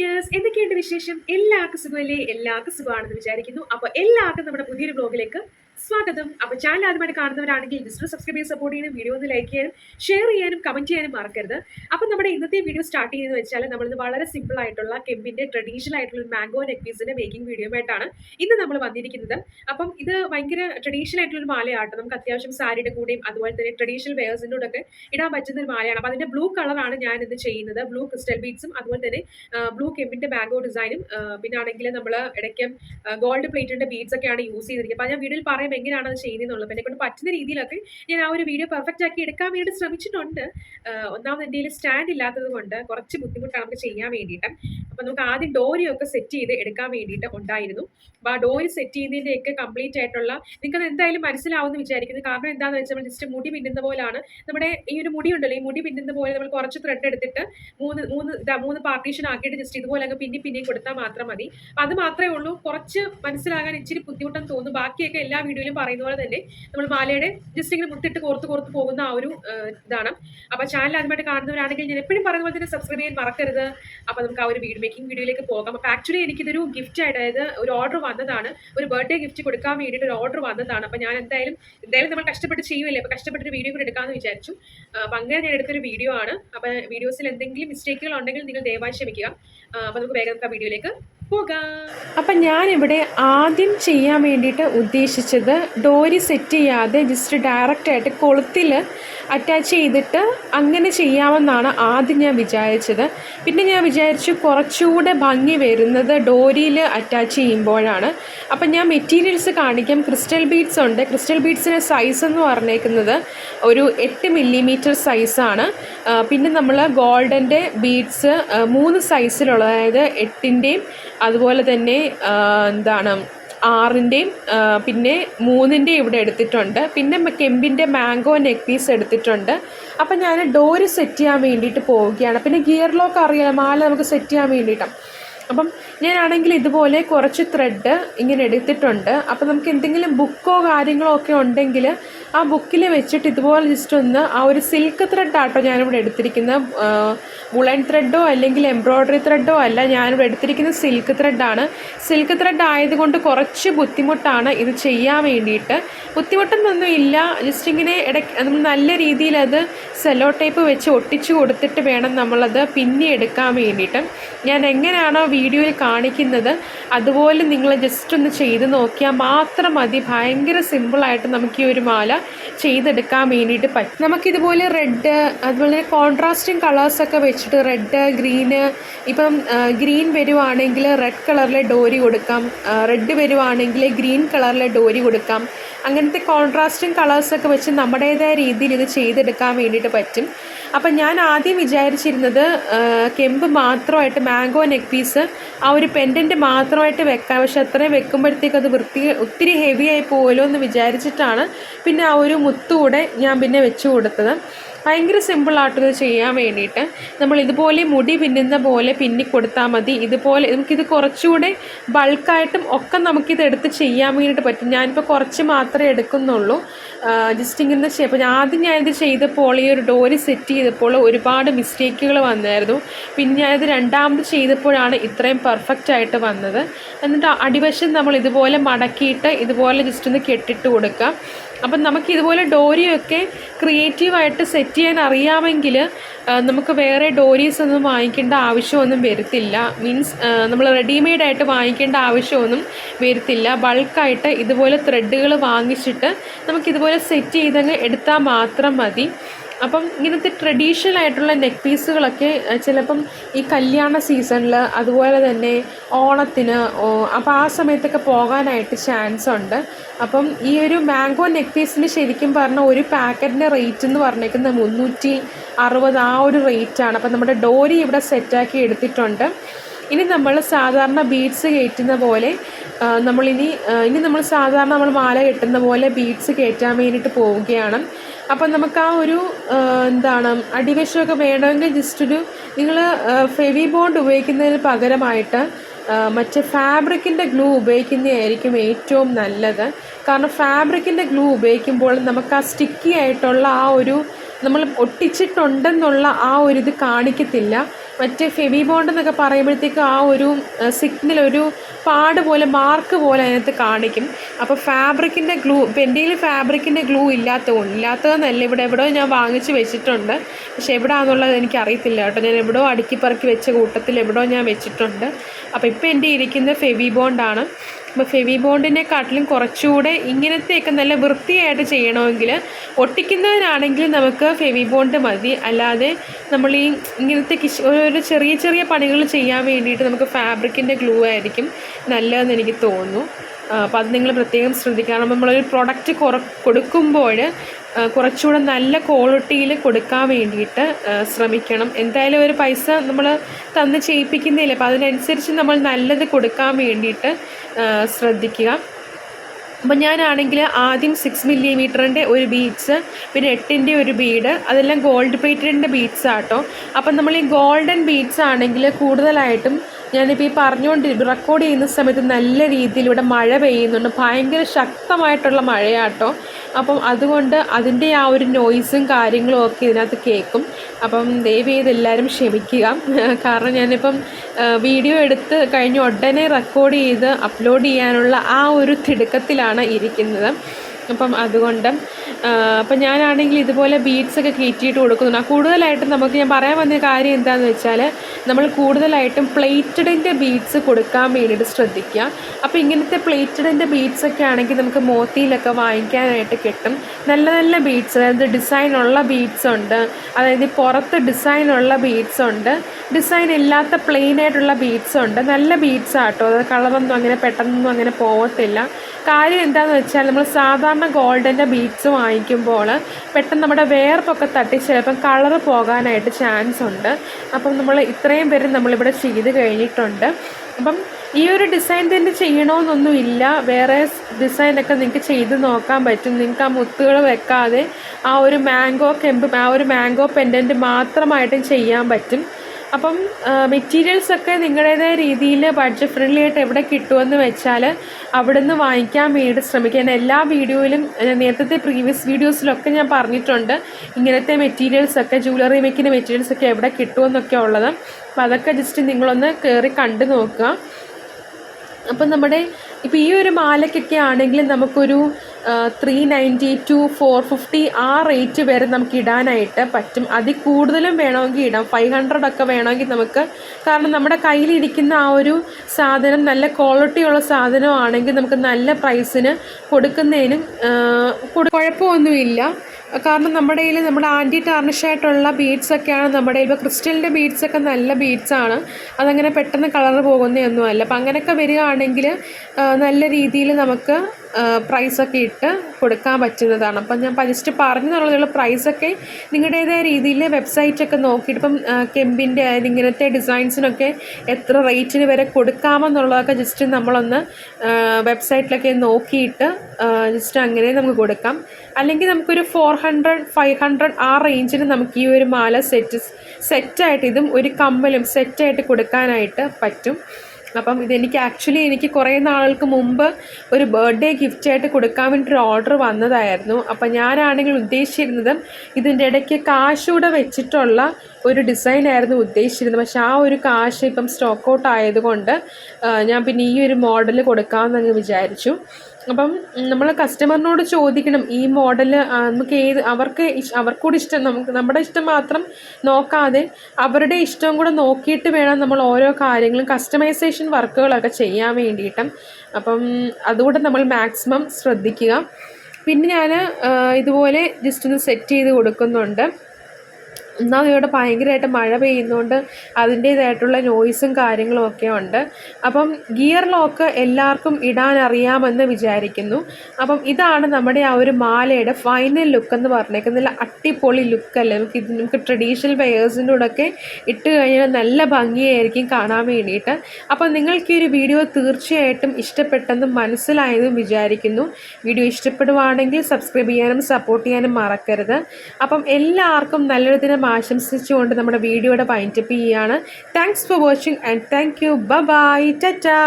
Dears എന്തൊക്കെയുണ്ട് വിശേഷം? എല്ലാവർക്കും സുഖമല്ലേ? എല്ലാവർക്കും സുഖമാണെന്ന് വിചാരിക്കുന്നു. അപ്പോൾ എല്ലാവർക്കും നമ്മുടെ പുതിയൊരു ബ്ലോഗിലേക്ക് സ്വാഗതം. അപ്പോൾ ചാനൽ ആദ്യമായിട്ട് കാണുന്നവരാണെങ്കിൽ ബിസിനസ് സബ്സ്ക്രൈബ് ചെയ്ത് സപ്പോർട്ട് ചെയ്യാനും വീഡിയോ ഒന്ന് ലൈക്ക് ചെയ്യാനും ഷെയർ ചെയ്യാനും കമന്റ് ചെയ്യാനും മറക്കരുത്. അപ്പോൾ നമ്മുടെ ഇന്നത്തെ വീഡിയോ സ്റ്റാർട്ട് ചെയ്യുന്നത് വെച്ചാൽ നമ്മളിന്ന് വളരെ സിമ്പിൾ ആയിട്ടുള്ള കെമ്പിന്റെ ട്രഡീഷണൽ ആയിട്ടുള്ള മാംഗോ നെക്ക് പീസിന്റെ മേക്കിംഗ് ആയിട്ടാണ് ഇന്ന് നമ്മൾ വന്നിരിക്കുന്നത്. അപ്പം ഇത് ഭയങ്കര ട്രഡീഷണൽ ആയിട്ടുള്ള ഒരു മാലയാട്ടോ. നമുക്ക് അത്യാവശ്യം സാരിയുടെ കൂടെയും അതുപോലെ തന്നെ ട്രഡീഷണൽ വെയേഴ്സിന്റെ കൂടെ ഒക്കെ ഇടാൻ പറ്റുന്ന ഒരു മാലയാണ്. അപ്പോൾ അതിന്റെ ബ്ലൂ കളറാണ് ഞാൻ ഇത് ചെയ്യുന്നത്. ബ്ലൂ ക്രിസ്റ്റൽ ബീഡ്സും അതുപോലെ തന്നെ ബ്ലൂ കെമ്പിന്റെ മാംഗോ ഡിസൈനും പിന്നെ ആണെങ്കിൽ നമ്മൾ ഇടയ്ക്ക് ഗോൾഡ് പ്ലേറ്റിന്റെ ബീഡ്സ് ഒക്കെയാണ് യൂസ് ചെയ്തിരിക്കുന്നത്. അപ്പോൾ ഞാൻ വീഡിയോയിൽ പറയാം എങ്ങനെയാണ് അത് ചെയ്യുന്നതെന്നുള്ളത്. എന്നെ കൊണ്ട് പറ്റുന്ന രീതിയിലൊക്കെ ഞാൻ ആ ഒരു വീഡിയോ പെർഫെക്റ്റ് ആക്കി എടുക്കാൻ വേണ്ടി ശ്രമിച്ചിട്ടുണ്ട്. ഒന്നാമത് എന്റെ സ്റ്റാൻഡ് ഇല്ലാത്തത് കൊണ്ട് കുറച്ച് ബുദ്ധിമുട്ടാണ് നമുക്ക് ചെയ്യാൻ വേണ്ടിയിട്ട്. അപ്പോൾ നമുക്ക് ആദ്യം ഡോരിയൊക്കെ സെറ്റ് ചെയ്ത് എടുക്കാൻ വേണ്ടിയിട്ട് ഉണ്ടായിരുന്നു. അപ്പോൾ ആ ഡോരി സെറ്റ് ചെയ്തതിന്റെയൊക്കെ കംപ്ലീറ്റ് ആയിട്ടുള്ള നിങ്ങൾക്കത് എന്തായാലും മനസ്സിലാവുമെന്ന് വിചാരിക്കുന്നു. കാരണം എന്താണെന്ന് വെച്ചാൽ നമ്മൾ ജസ്റ്റ് മുടി പിന്നുന്ന പോലാണ് നമ്മുടെ ഈ ഒരു മുടി ഉണ്ടല്ലോ ഈ മുടി പിന്നുന്ന പോലെ നമ്മൾ കുറച്ച് ത്രെഡ് എടുത്തിട്ട് മൂന്ന് മൂന്ന് മൂന്ന് പാർട്ടീഷൻ ആക്കിയിട്ട് ജസ്റ്റ് ഇതുപോലെ അങ്ങ് പിന്നി പിന്നി കൊടുത്താൽ മാത്രം മതി. അത് മാത്രമേ ഉള്ളൂ. കുറച്ച് മനസ്സിലാകാൻ ഇച്ചിരി ബുദ്ധിമുട്ടെന്ന് തോന്നുന്നു. ബാക്കിയൊക്കെ എല്ലാ വീഡിയോയിലും പറയുന്ന പോലെ തന്നെ നമ്മൾ മാലയുടെ ജസ്റ്റ് ഇങ്ങനെ മുത്തിട്ട് കോർത്ത് കോർത്ത് പോകുന്ന ആ ഒരു ഇതാണ്. അപ്പോൾ ചാനൽ ആദ്യമായിട്ട് കാണുന്നവരാണെങ്കിൽ ഞാൻ എപ്പോഴും പറയുന്ന പോലെ തന്നെ സബ്സ്ക്രൈബ് ചെയ്യാൻ മറക്കരുത്. അപ്പോൾ നമുക്ക് ആ ഒരു വീഡിയോ മേക്കിംഗ് വീഡിയോയിലേക്ക് പോകാം. അപ്പൊ ആക്ച്വലി എനിക്കിതൊരു ഗിഫ്റ്റ് ആയിട്ട് അതായത് ഒരു ഓർഡർ വന്നതാണ്. ഒരു ബർത്ത്ഡേ ഗിഫ്റ്റ് കൊടുക്കാൻ വേണ്ടിയിട്ട് ഒരു ഓർഡർ വന്നതാണ്. അപ്പോൾ ഞാൻ എന്തായാലും എന്തായാലും നമ്മൾ കഷ്ടപ്പെട്ട് ചെയ്യുമല്ലേ അപ്പോൾ കഷ്ടപ്പെട്ടൊരു വീഡിയോ കൂടി എടുക്കാമെന്ന് വിചാരിച്ചു. അപ്പൊ അങ്ങനെ ഞാൻ എടുത്തൊരു വീഡിയോ ആണ്. അപ്പോൾ വീഡിയോസിൽ എന്തെങ്കിലും മിസ്റ്റേക്കുകൾ ഉണ്ടെങ്കിൽ നിങ്ങൾ ദയവായി ക്ഷമിക്കുക. അപ്പോൾ നമുക്ക് വേഗം നമുക്ക് ആ വീഡിയോയിലേക്ക് പോകാം. അപ്പം ഞാനിവിടെ ആദ്യം ചെയ്യാൻ വേണ്ടിയിട്ട് ഉദ്ദേശിച്ചത് ഡോരി സെറ്റ് ചെയ്യാതെ ജസ്റ്റ് ഡയറക്റ്റ് ആയിട്ട് കൊളുത്തിൽ അറ്റാച്ച് ചെയ്തിട്ട് അങ്ങനെ ചെയ്യാമെന്നാണ് ആദ്യം ഞാൻ വിചാരിച്ചത്. പിന്നെ ഞാൻ വിചാരിച്ചു കുറച്ചുകൂടെ ഭംഗി വരുന്നത് ഡോരിയിൽ അറ്റാച്ച് ചെയ്യുമ്പോഴാണ്. അപ്പം ഞാൻ മെറ്റീരിയൽസ് കാണിക്കാം. ക്രിസ്റ്റൽ ബീഡ്സ് ഉണ്ട്. ക്രിസ്റ്റൽ ബീഡ്സിന്റെ സൈസ് എന്ന് പറഞ്ഞേക്കുന്നത് ഒരു എട്ട് മില്ലിമീറ്റർ സൈസാണ് പിന്നെ നമ്മൾ ഗോൾഡന്റെ ബീഡ്സ് മൂന്ന് സൈസിലുള്ള അതായത് എട്ടിന്റെയും അതുപോലെ തന്നെ എന്താണ് ആറിന്റെയും പിന്നെ മൂന്നിന്റെയും ഇവിടെ എടുത്തിട്ടുണ്ട്. പിന്നെ കെമ്പിന്റെ മാംഗോ നെക്ക് പീസ് എടുത്തിട്ടുണ്ട്. അപ്പം ഞാൻ ഡോര് സെറ്റ് ചെയ്യാൻ വേണ്ടിയിട്ട് പോവുകയാണ്. പിന്നെ ഗിയർ ലോക്ക് അറിയാം മാല നമുക്ക് സെറ്റ് ചെയ്യാൻ വേണ്ടിയിട്ടാണ് അപ്പം ഞാനാണെങ്കിൽ ഇതുപോലെ കുറച്ച് ത്രെഡ് ഇങ്ങനെ എടുത്തിട്ടുണ്ട്. അപ്പം നമുക്ക് എന്തെങ്കിലും ബുക്കോ കാര്യങ്ങളോ ഒക്കെ ഉണ്ടെങ്കിൽ ആ ബുക്കിൽ വെച്ചിട്ട് ഇതുപോലെ ജസ്റ്റ് ഒന്ന് ആ ഒരു സിൽക്ക് ത്രെഡാട്ടോ ഞാനിവിടെ എടുത്തിരിക്കുന്നത് വുളൻ ത്രെഡോ അല്ലെങ്കിൽ എംബ്രോയ്ഡറി ത്രെഡോ അല്ല ഞാനിവിടെ എടുത്തിരിക്കുന്നത് സിൽക്ക് ത്രെഡാണ് സിൽക്ക് ത്രെഡ് ആയതുകൊണ്ട് കുറച്ച് ബുദ്ധിമുട്ടാണ് ഇത് ചെയ്യാൻ വേണ്ടിയിട്ട്. ബുദ്ധിമുട്ടൊന്നും ഇല്ല. ജസ്റ്റ് ഇങ്ങനെ ഇടയ്ക്ക് നമ്മൾ നല്ല രീതിയിൽ അത് സെല്ലോ ടേപ്പ് വെച്ച് ഒട്ടിച്ചു കൊടുത്തിട്ട് വേണം നമ്മളത് പിന്നെ എടുക്കാൻ വേണ്ടിയിട്ട്. ഞാൻ എങ്ങനെയാണോ വീഡിയോയിൽ കാണിക്കുന്നത് അതുപോലെ നിങ്ങൾ ജസ്റ്റ് ഒന്ന് ചെയ്ത് നോക്കിയാൽ മാത്രം മതി. ഭയങ്കര സിമ്പിളായിട്ട് നമുക്ക് ഈ ഒരു മാല ചെയ്തെടുക്കാൻ വേണ്ടിയിട്ട് പറ്റും നമുക്കിതുപോലെ റെഡ് അതുപോലെ കോൺട്രാസ്റ്റിംഗ് കളേഴ്സൊക്കെ വെച്ചിട്ട് റെഡ് ഗ്രീന് ഇപ്പം ഗ്രീൻ വരുവാണെങ്കിൽ റെഡ് കളറിലെ ഡോരി കൊടുക്കാം. റെഡ് വരുവാണെങ്കിൽ ഗ്രീൻ കളറിലെ ഡോരി കൊടുക്കാം. അങ്ങനത്തെ കോൺട്രാസ്റ്റിംഗ് കളേഴ്സൊക്കെ വെച്ച് നമ്മുടേതായ രീതിയിൽ ഇത് ചെയ്തെടുക്കാൻ വേണ്ടിയിട്ട് പറ്റും. അപ്പം ഞാൻ ആദ്യം വിചാരിച്ചിരുന്നത് കെമ്പ് മാത്രമായിട്ട് മാംഗോ നെക്ക് പീസ് ആ ഒരു പെൻഡന്റ് മാത്രമായിട്ട് വെക്കാം. പക്ഷെ അത്രയും വെക്കുമ്പോഴത്തേക്കും അത് വൃത്തി ഒത്തിരി ഹെവി ആയി പോകുമല്ലോ എന്ന് വിചാരിച്ചിട്ടാണ്. പിന്നെ ആ ഒരു മുത്തുകൂടെ ഞാൻ പിന്നെ വെച്ചു കൊടുത്തത്. ഭയങ്കര സിമ്പിളായിട്ടത് ചെയ്യാൻ വേണ്ടിയിട്ട്. നമ്മൾ ഇതുപോലെ മുടി പിന്നുന്ന പോലെ പിന്നി കൊടുത്താൽ മതി. ഇതുപോലെ നമുക്കിത് കുറച്ചുകൂടെ ബൾക്കായിട്ടും ഒക്കെ നമുക്കിത് എടുത്ത് ചെയ്യാൻ വേണ്ടിയിട്ട് പറ്റും. ഞാനിപ്പോൾ കുറച്ച് മാത്രമേ എടുക്കുന്നുള്ളൂ. ജസ്റ്റ് ഇങ്ങനെ അപ്പോൾ ആദ്യം ഞാനിത് ചെയ്തപ്പോൾ ഈ ഒരു ഡോര് സെറ്റ് ചെയ്തപ്പോൾ ഒരുപാട് മിസ്റ്റേക്കുകൾ വന്നായിരുന്നു. പിന്നെ ഞാനിത് രണ്ടാമത് ചെയ്തപ്പോഴാണ് ഇത്രയും പെർഫെക്റ്റ് ആയിട്ട് വന്നത്. എന്നിട്ട് അടിവശം നമ്മൾ ഇതുപോലെ മടക്കിയിട്ട് ഇതുപോലെ ജസ്റ്റ് ഒന്ന് കെട്ടിട്ട് കൊടുക്കുക. അപ്പം നമുക്ക് ഇതുപോലെ ഡോരിയൊക്കെ ക്രിയേറ്റീവായിട്ട് സെറ്റ് ചെയ്യാൻ അറിയാമെങ്കിൽ നമുക്ക് വേറെ ഡോരീസ് ഒന്നും വാങ്ങിക്കേണ്ട ആവശ്യമൊന്നും വരത്തില്ല. മീൻസ് നമ്മൾ റെഡിമെയ്ഡ് ആയിട്ട് വാങ്ങിക്കേണ്ട ആവശ്യമൊന്നും വരത്തില്ല. ബൾക്കായിട്ട് ഇതുപോലെ ത്രെഡുകൾ വാങ്ങിച്ചിട്ട് നമുക്കിതുപോലെ സെറ്റ് ചെയ്തങ്ങ് എടുത്താൽ മാത്രം മതി. അപ്പം ഇങ്ങനത്തെ ട്രഡീഷണൽ ആയിട്ടുള്ള നെക്ക് പീസുകളൊക്കെ ചിലപ്പം ഈ കല്യാണ സീസണിൽ അതുപോലെ തന്നെ ഓണത്തിന് അപ്പോൾ ആ സമയത്തൊക്കെ പോകാനായിട്ട് ചാൻസ് ഉണ്ട് അപ്പം ഈ ഒരു മാംഗോ നെക്ക് പീസിന് ശരിക്കും പറഞ്ഞാൽ ഒരു പാക്കറ്റിന്റെ റേറ്റ് എന്ന് പറഞ്ഞേക്കുന്നത് മുന്നൂറ്റി അറുപത് ആ ഒരു റേറ്റാണ് അപ്പം നമ്മുടെ ഡോരി ഇവിടെ സെറ്റാക്കി എടുത്തിട്ടുണ്ട്. ഇനി നമ്മൾ സാധാരണ ബീഡ്സ് കയറ്റുന്ന പോലെ നമ്മളിനി ഇനി നമ്മൾ സാധാരണ നമ്മൾ മാല കെട്ടുന്ന പോലെ ബീഡ്സ് കയറ്റാൻ വേണ്ടിയിട്ട് പോവുകയാണ്. അപ്പം നമുക്ക് ആ ഒരു എന്താണ് അടിവശമൊക്കെ വേണമെങ്കിൽ ജസ്റ്റ് ഒരു നിങ്ങൾ ഫെവി ബോണ്ട് ഉപയോഗിക്കുന്നതിന് പകരമായിട്ട് മറ്റേ ഫാബ്രിക്കിന്റെ ഗ്ലൂ ഉപയോഗിക്കുന്നതായിരിക്കും ഏറ്റവും നല്ലത്. കാരണം ഫാബ്രിക്കിന്റെ ഗ്ലൂ ഉപയോഗിക്കുമ്പോൾ നമുക്ക് ആ സ്റ്റിക്കി ആയിട്ടുള്ള ആ ഒരു നമ്മൾ ഒട്ടിച്ചിട്ടുണ്ടെന്നുള്ള ആ ഒരു ഇത് കാണിക്കത്തില്ല. മറ്റേ ഫെവി ബോണ്ട് എന്നൊക്കെ പറയുമ്പോഴത്തേക്കും ആ ഒരു സിഗ്നൽ ഒരു പാട് പോലെ മാർക്ക് പോലെ അതിനകത്ത് കാണിക്കും. അപ്പോൾ ഫാബ്രിക്കിന്റെ ഗ്ലൂ കയ്യിൽ ഫാബ്രിക്കിന്റെ ഗ്ലൂ ഇല്ലാത്തതുകൊണ്ട് ഇല്ലാത്തതെന്നല്ല. ഇവിടെ എവിടെയോ ഞാൻ വാങ്ങിച്ച് വെച്ചിട്ടുണ്ട്. പക്ഷേ എവിടെയാണെന്നുള്ളത് എനിക്ക് അറിയത്തില്ല കേട്ടോ. ഞാൻ എവിടെയോ അടുക്കി പറക്കി വെച്ച കൂട്ടത്തിൽ എവിടെയോ ഞാൻ വെച്ചിട്ടുണ്ട്. അപ്പോൾ ഇപ്പോൾ എന്റെ ഇരിക്കുന്ന ഫെവി ബോണ്ടാണ് അപ്പോൾ ഫെവി ബോണ്ടിനെക്കാട്ടിലും കുറച്ചുകൂടെ ഇങ്ങനത്തെയൊക്കെ നല്ല വൃത്തിയായിട്ട് ചെയ്യണമെങ്കിൽ ഒട്ടിക്കുന്നതിനാണെങ്കിൽ നമുക്ക് ഫെവി ബോണ്ട് മതി. അല്ലാതെ നമ്മൾ ഈ ഇങ്ങനത്തെ കിശ് ഓരോ ചെറിയ ചെറിയ പണികൾ ചെയ്യാൻ വേണ്ടിയിട്ട് നമുക്ക് ഫാബ്രിക്കിന്റെ ഗ്ലൂ ആയിരിക്കും നല്ലതെന്ന് എനിക്ക് തോന്നുന്നു. അപ്പോൾ അത് നിങ്ങൾ പ്രത്യേകം ശ്രദ്ധിക്കണം. നമ്മളൊരു പ്രൊഡക്റ്റ് കുറ കൊടുക്കുമ്പോൾ കുറച്ചുകൂടെ നല്ല ക്വാളിറ്റിയിൽ കൊടുക്കാൻ വേണ്ടിയിട്ട് ശ്രമിക്കണം. എന്തായാലും ഒരു പൈസ നമ്മൾ തന്ന് ചെയ്യിപ്പിക്കുന്നില്ല. അപ്പോൾ അതിനനുസരിച്ച് നമ്മൾ നല്ലത് കൊടുക്കാൻ വേണ്ടിയിട്ട് ശ്രദ്ധിക്കുക. അപ്പം ഞാനാണെങ്കിൽ ആദ്യം സിക്സ് മില്ലിമീറ്ററിന്റെ ഒരു ബീഡ്സ് പിന്നെ എട്ടിന്റെ ഒരു ബീഡ് അതെല്ലാം ഗോൾഡ് പ്ലേറ്റഡിന്റെ ബീഡ്സ് ആട്ടോ. അപ്പം നമ്മൾ ഈ ഗോൾഡൻ ബീഡ്സ് ആണെങ്കിൽ കൂടുതലായിട്ടും ഞാനിപ്പോൾ ഈ പറഞ്ഞുകൊണ്ട് റെക്കോർഡ് ചെയ്യുന്ന സമയത്ത് നല്ല രീതിയിൽ ഇവിടെ മഴ പെയ്യുന്നുണ്ട്. ഭയങ്കര ശക്തമായിട്ടുള്ള മഴയാട്ടോ. അപ്പം അതുകൊണ്ട് അതിന്റെ ആ ഒരു നോയ്സും കാര്യങ്ങളും ഒക്കെ ഇതിനകത്ത് കേൾക്കും. അപ്പം ദയവ് ചെയ്ത് എല്ലാവരും ക്ഷമിക്കുക. കാരണം ഞാനിപ്പം വീഡിയോ എടുത്ത് കഴിഞ്ഞ ഉടനെ റെക്കോർഡ് ചെയ്ത് അപ്ലോഡ് ചെയ്യാനുള്ള ആ ഒരു തിടുക്കത്തിലാണ് ഇരിക്കുന്നത്. അപ്പം അതുകൊണ്ട് അപ്പം ഞാനാണെങ്കിൽ ഇതുപോലെ ബീഡ്സ് ഒക്കെ കയറ്റിയിട്ട് കൊടുക്കുന്നുണ്ട് ആ കൂടുതലായിട്ടും നമുക്ക് ഞാൻ പറയാൻ വന്ന കാര്യം എന്താണെന്ന് വെച്ചാൽ നമ്മൾ കൂടുതലായിട്ടും പ്ലേറ്റഡിന്റെ ബീഡ്സ് കൊടുക്കാൻ വേണ്ടിയിട്ട് ശ്രദ്ധിക്കുക. അപ്പോൾ ഇങ്ങനത്തെ പ്ലേറ്റഡിന്റെ ബീഡ്സ് ഒക്കെ ആണെങ്കിൽ നമുക്ക് മോത്തിയിലൊക്കെ വാങ്ങിക്കാനായിട്ട് കിട്ടും. നല്ല നല്ല ബീഡ്സ് അതായത് ഡിസൈനുള്ള ബീഡ്സ് ഉണ്ട്. അതായത് പുറത്ത് ഡിസൈനുള്ള ബീഡ്സ് ഉണ്ട്. ഡിസൈൻ ഇല്ലാത്ത പ്ലെയിൻ ആയിട്ടുള്ള ബീഡ്സ് ഉണ്ട്. നല്ല ബീഡ്സ് ആട്ടോ. അത് കളറൊന്നും അങ്ങനെ പെട്ടെന്നൊന്നും അങ്ങനെ പോകത്തില്ല കാര്യം എന്താണെന്ന് വെച്ചാൽ നമ്മൾ സാധാരണ ഗോൾഡിന്റെ ബീഡ്സ് വാങ്ങിക്കുമ്പോൾ പെട്ടെന്ന് നമ്മുടെ വേർപ്പൊക്കെ തട്ടി ചിലപ്പം കളർ പോകാനായിട്ട് ചാൻസ് ഉണ്ട്. അപ്പം നമ്മൾ ഇത്രയും പേര് നമ്മളിവിടെ ചെയ്ത് കഴിഞ്ഞിട്ടുണ്ട്. അപ്പം ഈ ഒരു ഡിസൈൻ തന്നെ ചെയ്യണമെന്നൊന്നും ഇല്ല. വേറെ ഡിസൈനൊക്കെ നിങ്ങൾക്ക് ചെയ്ത് നോക്കാൻ പറ്റും. നിങ്ങൾക്ക് ആ മുത്തുകൾ വെക്കാതെ ആ ഒരു മാംഗോ കെമ്പ് ആ ഒരു മാംഗോ പെൻഡന്റ് മാത്രമായിട്ടും ചെയ്യാൻ പറ്റും. അപ്പം മെറ്റീരിയൽസ് ഒക്കെ നിങ്ങളുടേതായ രീതിയിൽ ബഡ്ജറ്റ് ഫ്രണ്ട്ലി ആയിട്ട് എവിടെ കിട്ടുമെന്ന് വെച്ചാൽ അവിടെ നിന്ന് വാങ്ങിക്കാൻ വേണ്ടി ശ്രമിക്കുക. എല്ലാ വീഡിയോയിലും നേരത്തെ പ്രീവിയസ് വീഡിയോസിലൊക്കെ ഞാൻ പറഞ്ഞിട്ടുണ്ട്. ഇങ്ങനത്തെ മെറ്റീരിയൽസ് ഒക്കെ ജ്വല്ലറി മേക്കിന്റെ മെറ്റീരിയൽസ് ഒക്കെ എവിടെ കിട്ടുമെന്നൊക്കെ ഉള്ളത്. അപ്പോൾ അതൊക്കെ ജസ്റ്റ് നിങ്ങളൊന്ന് കയറി കണ്ടു നോക്കുക. അപ്പം നമ്മുടെ ഇപ്പോൾ ഈ ഒരു മാലയ്ക്കൊക്കെ ആണെങ്കിൽ നമുക്കൊരു three ninety two four fifty ആ റേറ്റ് വരെ നമുക്ക് ഇടാനായിട്ട് പറ്റും. അതിൽ കൂടുതലും വേണമെങ്കിൽ ഇടാം. ഫൈവ് ഹൺഡ്രഡ് ഒക്കെ വേണമെങ്കിൽ നമുക്ക് കാരണം നമ്മുടെ കയ്യിലിരിക്കുന്ന ആ ഒരു സാധനം നല്ല ക്വാളിറ്റി ഉള്ള സാധനമാണെങ്കിൽ നമുക്ക് നല്ല പ്രൈസിന് കൊടുക്കുന്നതിനും കുഴപ്പമൊന്നുമില്ല. കാരണം നമ്മുടെ കയ്യിൽ നമ്മുടെ ആന്റി ടാർണിഷ് ആയിട്ടുള്ള ബീഡ്സ് ഒക്കെയാണ് നമ്മുടെ ഇപ്പോൾ ക്രിസ്റ്റലിന്റെ ബീഡ്സ് ഒക്കെ നല്ല ബീഡ്സ് ആണ്. അതങ്ങനെ പെട്ടെന്ന് കളർ പോകുന്നതൊന്നുമല്ല. അപ്പം അങ്ങനെയൊക്കെ വരികയാണെങ്കിൽ നല്ല രീതിയിൽ നമുക്ക് പ്രൈസൊക്കെ ഇട്ട് കൊടുക്കാൻ പറ്റുന്നതാണ്. അപ്പം ഞാൻ ജസ്റ്റ് പറഞ്ഞു തന്നുള്ള പ്രൈസൊക്കെ നിങ്ങളുടേതായ രീതിയിൽ വെബ്സൈറ്റൊക്കെ നോക്കിയിട്ട് ഇപ്പം കെമ്പിന്റെ ആയാലും ഇങ്ങനത്തെ ഡിസൈൻസിനൊക്കെ എത്ര റേറ്റിന് വരെ കൊടുക്കാമെന്നുള്ളതൊക്കെ ജസ്റ്റ് നമ്മളൊന്ന് വെബ്സൈറ്റിലൊക്കെ നോക്കിയിട്ട് ജസ്റ്റ് അങ്ങനെ നമുക്ക് കൊടുക്കാം. അല്ലെങ്കിൽ നമുക്കൊരു ഫോർ ഹൺഡ്രഡ് ഫൈവ് ഹൺഡ്രഡ് ആ റേഞ്ചിൽ നമുക്ക് ഈ ഒരു മാല സെറ്റ് സെറ്റായിട്ട് ഇതും ഒരു കമ്മലും സെറ്റായിട്ട് കൊടുക്കാനായിട്ട് പറ്റും. അപ്പം ഇതെനിക്ക് ആക്ച്വലി എനിക്ക് കുറേ നാളുകൾക്ക് മുമ്പ് ഒരു ബർത്ത്ഡേ ഗിഫ്റ്റായിട്ട് കൊടുക്കാൻ വേണ്ടി ഒരു ഓർഡർ വന്നതായിരുന്നു. അപ്പം ഞാനാണെങ്കിൽ ഉദ്ദേശിച്ചിരുന്നത് ഇതിന്റെ ഇടയ്ക്ക് കാശൂടെ വെച്ചിട്ടുള്ള ഒരു ഡിസൈൻ ആയിരുന്നു ഉദ്ദേശിച്ചിരുന്നത്. പക്ഷെ ആ ഒരു കാശ് ഇപ്പം സ്റ്റോക്ക് ഔട്ട് ആയതുകൊണ്ട് ഞാൻ പിന്നെ ഈ ഒരു മോഡൽ കൊടുക്കാമെന്നങ്ങ് വിചാരിച്ചു. അപ്പം നമ്മൾ കസ്റ്റമറിനോട് ചോദിക്കണം ഈ മോഡൽ നമുക്ക് ഏത് അവർക്ക് അവർക്കൂടെ ഇഷ്ടം നമുക്ക് നമ്മുടെ ഇഷ്ടം മാത്രം നോക്കാതെ അവരുടെ ഇഷ്ടം കൂടെ നോക്കിയിട്ട് വേണം നമ്മൾ ഓരോ കാര്യങ്ങളും കസ്റ്റമൈസേഷൻ വർക്കുകളൊക്കെ ചെയ്യാൻ വേണ്ടിയിട്ടും. അപ്പം അതുകൂടെ നമ്മൾ മാക്സിമം ശ്രദ്ധിക്കുക. പിന്നെ ഞാൻ ഇതുപോലെ ജസ്റ്റ് ഒന്ന് സെറ്റ് ചെയ്ത് കൊടുക്കുന്നുണ്ട്. ഒന്നാമത് ഇവിടെ ഭയങ്കരമായിട്ട് മഴ പെയ്യുന്നതുകൊണ്ട് അതിന്റേതായിട്ടുള്ള നോയ്സും കാര്യങ്ങളും ഒക്കെ ഉണ്ട്. അപ്പം ഗിയർ ലോക്ക് എല്ലാവർക്കും ഇടാൻ അറിയാമെന്ന് വിചാരിക്കുന്നു. അപ്പം ഇതാണ് നമ്മുടെ ആ ഒരു മാലയുടെ ഫൈനൽ ലുക്ക് എന്ന് പറഞ്ഞേക്കുന്നത്. നല്ല അട്ടിപ്പൊളി ലുക്കല്ലേ നമുക്ക് ഇത് നമുക്ക് ട്രഡീഷണൽ വെയേഴ്സിന്റെ കൂടെയൊക്കെ ഇട്ട് കഴിഞ്ഞാൽ നല്ല ഭംഗിയായിരിക്കും കാണാൻ വേണ്ടിയിട്ട്. അപ്പം നിങ്ങൾക്ക് ഈ ഒരു വീഡിയോ തീർച്ചയായിട്ടും ഇഷ്ടപ്പെട്ടെന്ന് മനസ്സിലായെന്നും വിചാരിക്കുന്നു. വീഡിയോ ഇഷ്ടപ്പെടുവാണെങ്കിൽ സബ്സ്ക്രൈബ് ചെയ്യാനും സപ്പോർട്ട് ചെയ്യാനും മറക്കരുത്. അപ്പം എല്ലാവർക്കും നല്ലൊരു ദിനം ആശംസിച്ചുകൊണ്ട് നമ്മുടെ വീഡിയോയുടെ പൈന്റപ്പ് ചെയ്യുകയാണ്. Thanks for watching and thank you bye tata